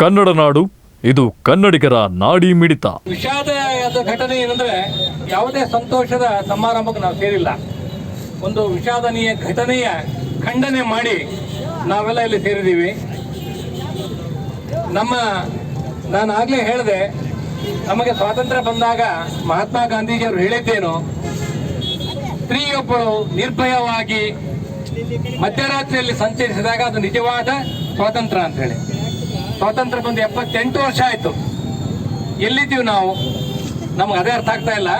ಕನ್ನಡ ನಾಡು, ಇದು ಕನ್ನಡಿಗರ ನಾಡಿ ಮಿಡಿತ. ವಿಷಾದ ಘಟನೆ ಏನಂದ್ರೆ ಯಾವುದೇ ಸಂತೋಷದ ಸಮಾರಂಭಕ್ಕೆ ನಾವು ಸೇರಿಲ್ಲ. ಒಂದು ವಿಷಾದನೀಯ ಘಟನೆಯ ಖಂಡನೆ ಮಾಡಿ ನಾವೆಲ್ಲ ಇಲ್ಲಿ ಸೇರಿದ್ದೀವಿ. ನಮ್ಮ, ನಾನು ಆಗಲೇ ಹೇಳಿದೆ, ನಮಗೆ ಸ್ವಾತಂತ್ರ್ಯ ಬಂದಾಗ ಮಹಾತ್ಮ ಗಾಂಧೀಜಿಯವರು ಹೇಳಿದ್ದೇನು ಸ್ತ್ರೀಯೊಬ್ಬಳು ನಿರ್ಭಯವಾಗಿ ಮಧ್ಯರಾತ್ರಿಯಲ್ಲಿ ಸಂಚರಿಸಿದಾಗ ಅದು ನಿಜವಾದ ಸ್ವಾತಂತ್ರ್ಯ ಅಂತ ಹೇಳಿ. ಸ್ವಾತಂತ್ರ್ಯ ಬಂದು ಎಪ್ಪತ್ತೆಂಟು ವರ್ಷ ಆಯಿತು. ಎಲ್ಲಿದ್ದೀವಿ ನಾವು? ನಮ್ಗೆ ಅದೇ ಅರ್ಥ ಆಗ್ತಾ ಇಲ್ಲ.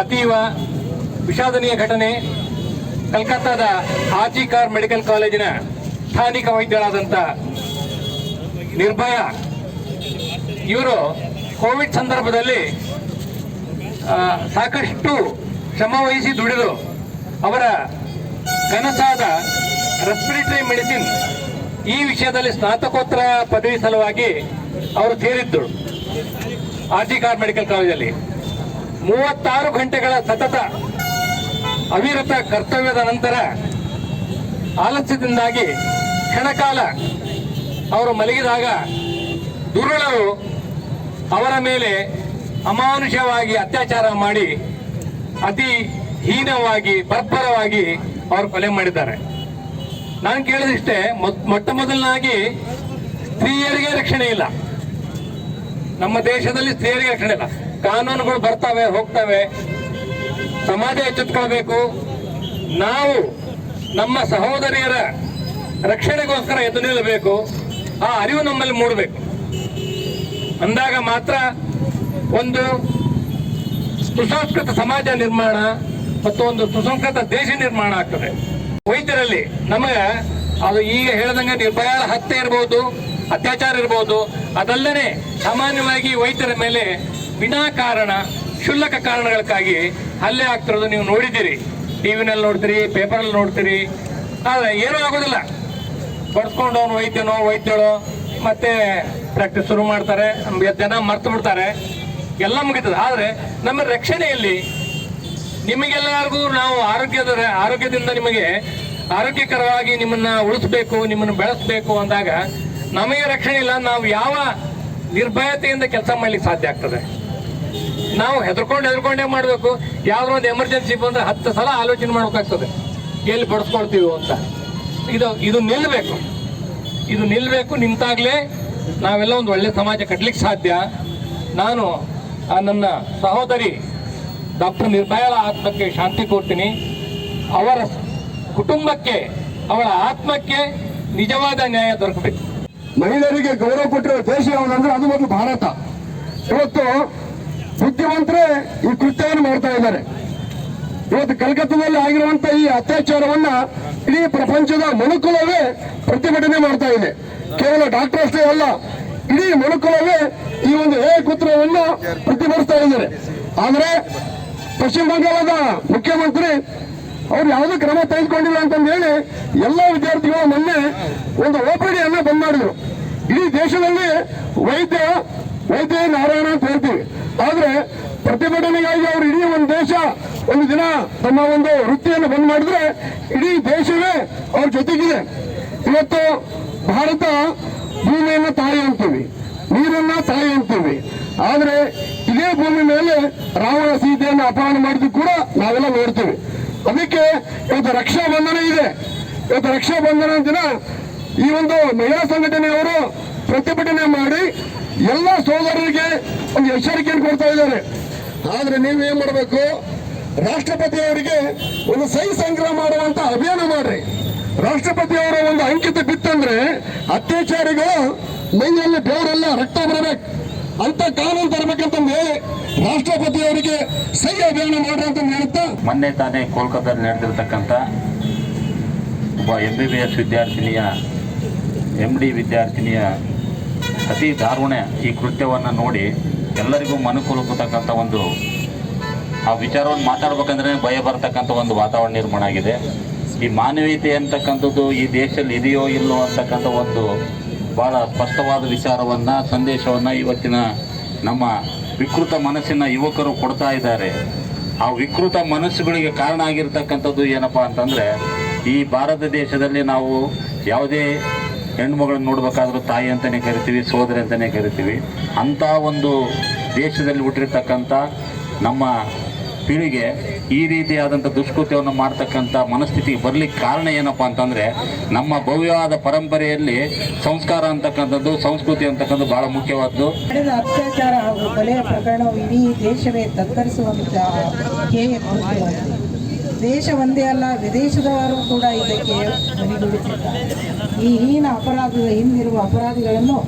ಅತೀವ ವಿಷಾದನೀಯ ಘಟನೆ ಕಲ್ಕತ್ತಾದ ಆಜಿ ಕಾರ್ ಮೆಡಿಕಲ್ ಕಾಲೇಜಿನ ಸ್ಥಾನಿಕ ವೈದ್ಯರಾದಂಥ ನಿರ್ಭಯ. ಇವರು ಕೋವಿಡ್ ಸಂದರ್ಭದಲ್ಲಿ ಸಾಕಷ್ಟು ಶ್ರಮ ವಹಿಸಿ ದುಡಿದು ಅವರ ಕನಸಾದ ರೆಸ್ಪಿರೇಟರಿ ಮೆಡಿಸಿನ್ ಈ ವಿಷಯದಲ್ಲಿ ಸ್ನಾತಕೋತ್ತರ ಪದವಿ ಸಲುವಾಗಿ ಅವರು ಸೇರಿದ್ದರು. ಆರ್ ಜಿ ಕಾರ್ ಮೆಡಿಕಲ್ ಕಾಲೇಜಲ್ಲಿ. ಮೂವತ್ತಾರು ಗಂಟೆಗಳ ಸತತ ಅವಿರತ ಕರ್ತವ್ಯದ ನಂತರ ಆಲಸ್ಯದಿಂದಾಗಿ ಕ್ಷಣಕಾಲ ಅವರು ಮಲಗಿದಾಗ ದುರುಳರು ಅವರ ಮೇಲೆ ಅಮಾನುಷವಾಗಿ ಅತ್ಯಾಚಾರ ಮಾಡಿ ಅತಿ ಹೀನವಾಗಿ, ಬರ್ಬರವಾಗಿ ಅವರು ಕೊಲೆ ಮಾಡಿದ್ದಾರೆ. ನಾನು ಕೇಳಿದಿಷ್ಟೇ ಮೊಟ್ಟ ಮೊದಲನಾಗಿ ಸ್ತ್ರೀಯರಿಗೆ ರಕ್ಷಣೆ ಇಲ್ಲ. ನಮ್ಮ ದೇಶದಲ್ಲಿ ಸ್ತ್ರೀಯರಿಗೆ ರಕ್ಷಣೆ ಇಲ್ಲ. ಕಾನೂನುಗಳು ಬರ್ತವೆ, ಹೋಗ್ತವೆ. ಸಮಾಜ ಎಚ್ಚೆತ್ಕೊಳ್ಬೇಕು. ನಾವು ನಮ್ಮ ಸಹೋದರಿಯರ ರಕ್ಷಣೆಗೋಸ್ಕರ ಎದ್ದು ನಿಲ್ಲಬೇಕು. ಆ ಅರಿವು ನಮ್ಮಲ್ಲಿ ಮೂಡಬೇಕು. ಅಂದಾಗ ಮಾತ್ರ ಒಂದು ಸುಸಂಸ್ಕೃತ ಸಮಾಜ ನಿರ್ಮಾಣ ಮತ್ತು ಒಂದು ಸುಸಂಸ್ಕೃತ ದೇಶ ನಿರ್ಮಾಣ ಆಗ್ತದೆ. ವೈದ್ಯರಲ್ಲಿ ನಮಗೆ ಅದು ಈಗ ಹೇಳ್ದಂಗೆ ನಿರ್ಭಯ ಹತ್ಯೆ ಇರ್ಬೋದು, ಅತ್ಯಾಚಾರ ಇರ್ಬೋದು, ಅದಲ್ಲದೆ ಸಾಮಾನ್ಯವಾಗಿ ವೈದ್ಯರ ಮೇಲೆ ವಿನಾಕಾರಣ ಕ್ಷುಲ್ಲಕ ಕಾರಣಗಳಕ್ಕಾಗಿ ಹಲ್ಲೆ ಆಗ್ತಿರೋದು ನೀವು ನೋಡಿದ್ದೀರಿ. ಟಿವಿನಲ್ಲಿ ನೋಡ್ತೀರಿ, ಪೇಪರಲ್ಲಿ ನೋಡ್ತೀರಿ. ಆದರೆ ಏನೂ ಆಗೋದಿಲ್ಲ. ಬಡ್ಸ್ಕೊಂಡು ಅವನು ವೈದ್ಯನೋ, ವೈದ್ಯಳು, ಮತ್ತೆ ಪ್ರಾಕ್ಟೀಸ್ ಶುರು ಮಾಡ್ತಾರೆ ಜನ ಮರ್ತು ಬಿಡ್ತಾರೆ. ಎಲ್ಲ ಮುಗಿತದೆ. ಆದರೆ ನಮ್ಮ ರಕ್ಷಣೆಯಲ್ಲಿ ನಿಮಗೆಲ್ಲರಿಗೂ ನಾವು ಆರೋಗ್ಯದ ಆರೋಗ್ಯದಿಂದ ನಿಮಗೆ ಆರೋಗ್ಯಕರವಾಗಿ ನಿಮ್ಮನ್ನ ಉಳಿಸ್ಬೇಕು, ನಿಮ್ಮನ್ನು ಬೆಳೆಸಬೇಕು ಅಂದಾಗ ನಮಗೆ ರಕ್ಷಣೆ ಇಲ್ಲ. ನಾವು ಯಾವ ನಿರ್ಭಯತೆಯಿಂದ ಕೆಲಸ ಮಾಡ್ಲಿಕ್ಕೆ ಸಾಧ್ಯ ಆಗ್ತದೆ? ನಾವು ಹೆದರ್ಕೊಂಡು ಹೆದರ್ಕೊಂಡೇ ಮಾಡಬೇಕು. ಯಾವ್ದೋ ಒಂದು ಎಮರ್ಜೆನ್ಸಿ ಬಂದ್ರೆ ಹತ್ತು ಸಲ ಆಲೋಚನೆ ಮಾಡ್ಬೇಕಾಗ್ತದೆ. ಎಲ್ಲಿ ಬಡಿಸ್ಕೊಳ್ತೀವಿ ಅಂತ. ಇದು ಇದು ನಿಲ್ಲಬೇಕು ಇದು ನಿಲ್ಲಬೇಕು ನಿಂತಾಗಲೇ ನಾವೆಲ್ಲ ಒಂದು ಒಳ್ಳೆ ಸಮಾಜ ಕಟ್ಟಲಿಕ್ಕೆ ಸಾಧ್ಯ. ನಾನು ನನ್ನ ಸಹೋದರಿ ಡಾಕ್ಟರ್ ನಿರ್ಭಯಳ ಆತ್ಮಕ್ಕೆ ಶಾಂತಿ ಕೊಡ್ತೀನಿ. ಅವರ ಕುಟುಂಬಕ್ಕೆ, ಅವಳ ಆತ್ಮಕ್ಕೆ ನಿಜವಾದ ನ್ಯಾಯ ದೊರಕಬೇಕು. ಮಹಿಳೆಯರಿಗೆ ಗೌರವ ಕೊಟ್ಟಿರೋ ದೇಶ ಯಾವುದಂದ್ರೆ ಅದು ಮೊದಲು ಭಾರತ. ಇವತ್ತು ಬುದ್ಧಿವಂತರೇ ಈ ಕೃತ್ಯವನ್ನು ಮಾಡ್ತಾ ಇದ್ದಾರೆ. ಇವತ್ತು ಕಲ್ಕತ್ತಾದಲ್ಲಿ ಆಗಿರುವಂತ ಈ ಅತ್ಯಾಚಾರವನ್ನ ಇಡೀ ಪ್ರಪಂಚದ ಮನುಕುಲವೇ ಪ್ರತಿಭಟನೆ ಮಾಡ್ತಾ ಇದೆ. ಕೇವಲ ಡಾಕ್ಟರ್ ಅಷ್ಟೇ ಅಲ್ಲ, ಇಡೀ ಮನುಕುಲವೇ ಈ ಒಂದು ಏ ಪ್ರತಿಭಟಿಸ್ತಾ ಇದ್ದಾರೆ. ಆದ್ರೆ ಪಶ್ಚಿಮ ಬಂಗಾಳದ ಮುಖ್ಯಮಂತ್ರಿ ಅವ್ರು ಯಾವುದೇ ಕ್ರಮ ತೆಗೆದುಕೊಂಡಿಲ್ಲ ಅಂತಂದು ಹೇಳಿ ಎಲ್ಲ ವಿದ್ಯಾರ್ಥಿಗಳು ಮೊನ್ನೆ ಒಂದು ಓಪಿಡಿಯನ್ನ ಬಂದ್ ಮಾಡಿದ್ರು. ಇಡೀ ದೇಶದಲ್ಲಿ ವೈದ್ಯ ವೈದ್ಯ ನಾರಾಯಣ ಅಂತ ಹೇಳ್ತೀವಿ. ಆದ್ರೆ ಪ್ರತಿಭಟನೆಗಾಗಿ ಅವರು ಇಡೀ ಒಂದು ದೇಶ ಒಂದು ದಿನ ತಮ್ಮ ಒಂದು ವೃತ್ತಿಯನ್ನು ಬಂದ್ ಮಾಡಿದ್ರೆ ಇಡೀ ದೇಶವೇ ಅವ್ರ ಜೊತೆಗಿದೆ. ಇವತ್ತು ಭಾರತ ಭೂಮಿಯನ್ನ ತಾಯಿ ಅಂತೀವಿ, ನೀರನ್ನ ತಾಯಿ ಅಂತೀವಿ. ಆದ್ರೆ ಇದೇ ಭೂಮಿ ಮೇಲೆ ರಾವಣ ಸೀತೆಯನ್ನು ಅಪಹರಣ ಮಾಡಿದ್ದು ಕೂಡ ನಾವೆಲ್ಲ ನೋಡ್ತೀವಿ. ಅದಕ್ಕೆ ಇವತ್ತು ರಕ್ಷಾ ಬಂಧನ ಇದೆ. ಇವತ್ತು ರಕ್ಷಾ ಬಂಧನ ದಿನ ಈ ಒಂದು ಮಹಿಳಾ ಸಂಘಟನೆಯವರು ಪ್ರತಿಭಟನೆ ಮಾಡಿ ಎಲ್ಲ ಸೋದರರಿಗೆ ಒಂದು ಎಚ್ಚರಿಕೆಯನ್ನು ಕೊಡ್ತಾ ಇದ್ದಾರೆ. ಆದ್ರೆ ನೀವೇನ್ ಮಾಡಬೇಕು? ರಾಷ್ಟ್ರಪತಿ ಅವರಿಗೆ ಒಂದು ಸೈ ಸಂಗ್ರಹ ಮಾಡುವಂತ ಅಭಿಯಾನ ಮಾಡ್ರಿ. ರಾಷ್ಟ್ರಪತಿ ಅವರ ಒಂದು ಅಂಕಿತ ಬಿತ್ತಂದ್ರೆ ಅತ್ಯಾಚಾರಿಗಳು ಮೈಯಲ್ಲಿ ಬೇರೆಲ್ಲ ರಕ್ತ ಬರಬೇಕು. ಅಂತ ಕಾನೂನು ತರಬೇಕಂತ ಹೇಳಿ ರಾಷ್ಟ್ರಪತಿ ಅವರಿಗೆ ಸಹಿ ಅಭಿಯಾನ ಮಾಡ್ರಿ ಅಂತ ಮೊನ್ನೆ ತಾನೇ ಕೋಲ್ಕತ್ತಾದಲ್ಲಿ ನಡೆದಿರ್ತಕ್ಕಂಥ ಒಬ್ಬ ಎಂ ಬಿ ಬಿ ಎಸ್ ವಿದ್ಯಾರ್ಥಿನಿಯ ಎಂ ಡಿ ವಿದ್ಯಾರ್ಥಿನಿಯ ಅತಿ ದಾರುಣ ಈ ಕೃತ್ಯವನ್ನು ನೋಡಿ ಎಲ್ಲರಿಗೂ ಮನುಕುಲುಕತಕ್ಕಂಥ ಒಂದು, ಆ ವಿಚಾರವನ್ನು ಮಾತಾಡ್ಬೇಕಂದ್ರೆ ಭಯ ಬರ್ತಕ್ಕಂಥ ಒಂದು ವಾತಾವರಣ ನಿರ್ಮಾಣ ಆಗಿದೆ. ಈ ಮಾನವೀಯತೆ ಅಂತಕ್ಕಂಥದ್ದು ಈ ದೇಶದಲ್ಲಿ ಇದೆಯೋ ಇಲ್ಲೋ ಅಂತಕ್ಕಂಥ ಒಂದು ಭಾಳ ಸ್ಪಷ್ಟವಾದ ವಿಚಾರವನ್ನು, ಸಂದೇಶವನ್ನು ಇವತ್ತಿನ ನಮ್ಮ ವಿಕೃತ ಮನಸ್ಸಿನ ಯುವಕರು ಕೊಡ್ತಾ ಇದ್ದಾರೆ. ಆ ವಿಕೃತ ಮನಸ್ಸುಗಳಿಗೆ ಕಾರಣ ಆಗಿರ್ತಕ್ಕಂಥದ್ದು ಏನಪ್ಪ ಅಂತಂದರೆ, ಈ ಭಾರತ ದೇಶದಲ್ಲಿ ನಾವು ಯಾವುದೇ ಹೆಣ್ಮಗಳನ್ನ ನೋಡ್ಬೇಕಾದ್ರೂ ತಾಯಿ ಅಂತಲೇ ಕರಿತೀವಿ, ಸೋದರಿ ಅಂತಲೇ ಕರಿತೀವಿ. ಅಂಥ ಒಂದು ದೇಶದಲ್ಲಿ ಹುಟ್ಟಿರ್ತಕ್ಕಂಥ ನಮ್ಮ ಪೀಳಿಗೆ ಈ ರೀತಿಯಾದಂಥ ದುಷ್ಕೃತ್ಯವನ್ನು ಮಾಡ್ತಕ್ಕಂಥ ಮನಸ್ಥಿತಿ ಬರಲಿಕ್ಕೆ ಕಾರಣ ಏನಪ್ಪ ಅಂತಂದರೆ, ನಮ್ಮ ಭವ್ಯವಾದ ಪರಂಪರೆಯಲ್ಲಿ ಸಂಸ್ಕಾರ ಅಂತಕ್ಕಂಥದ್ದು, ಸಂಸ್ಕೃತಿ ಅಂತಕ್ಕಂಥದ್ದು ಬಹಳ ಮುಖ್ಯವಾದ್ದು. ಅತ್ಯಾಚಾರ ಹಾಗೂ ಕೊಲೆಯ ಪ್ರಕರಣವು ಇಡೀ ದೇಶವೇ ತತ್ತರಿಸುವಂತಹ ದೇಶ ಒಂದೇ ಅಲ್ಲ, ವಿದೇಶದವರು ಕೂಡ ಇದಕ್ಕೆ ಈ ಹೀನ ಅಪರಾಧದ ಹಿಂದಿರುವ ಅಪರಾಧಿಗಳನ್ನು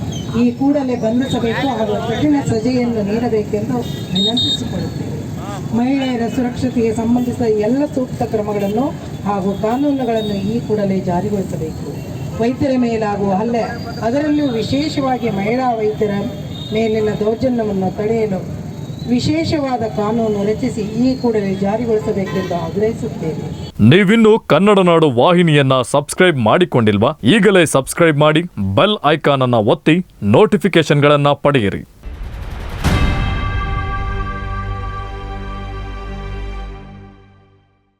ಈ ಕೂಡಲೇ ಬಂಧಿಸಬೇಕು ಹಾಗೂ ಕಠಿಣ ಸಜೆಯನ್ನು ನೀಡಬೇಕೆಂದು ವಿನಂತಿಸಿಕೊಳ್ಳುತ್ತೇವೆ ಮಹಿಳೆಯರ ಸುರಕ್ಷತೆಗೆ ಸಂಬಂಧಿಸಿದ ಎಲ್ಲ ಸೂಕ್ತ ಕ್ರಮಗಳನ್ನು ಹಾಗೂ ಕಾನೂನುಗಳನ್ನು ಈ ಕೂಡಲೇ ಜಾರಿಗೊಳಿಸಬೇಕು. ವೈದ್ಯರ ಮೇಲಾಗುವ ಹಲ್ಲೆ ಅದರಲ್ಲೂ ವಿಶೇಷವಾಗಿ ಮಹಿಳಾ ವೈದ್ಯರ ಮೇಲಿನ ದೌರ್ಜನ್ಯವನ್ನು ತಡೆಯಲು ವಿಶೇಷವಾದ ಕಾನೂನು ರಚಿಸಿ ಈ ಕೂಡಲೇ ಜಾರಿಗೊಳಿಸಬೇಕೆಂದು ಆಗ್ರಹಿಸುತ್ತೇನೆ. ನೀವಿನ್ನು ಕನ್ನಡ ನಾಡು ವಾಹಿನಿಯನ್ನ ಸಬ್ಸ್ಕ್ರೈಬ್ ಮಾಡಿಕೊಂಡಿಲ್ವಾ? ಈಗಲೇ ಸಬ್ಸ್ಕ್ರೈಬ್ ಮಾಡಿ, ಬೆಲ್ ಐಕಾನ್ ಅನ್ನ ಒತ್ತಿ ನೋಟಿಫಿಕೇಶನ್ಗಳನ್ನ ಪಡೆಯಿರಿ.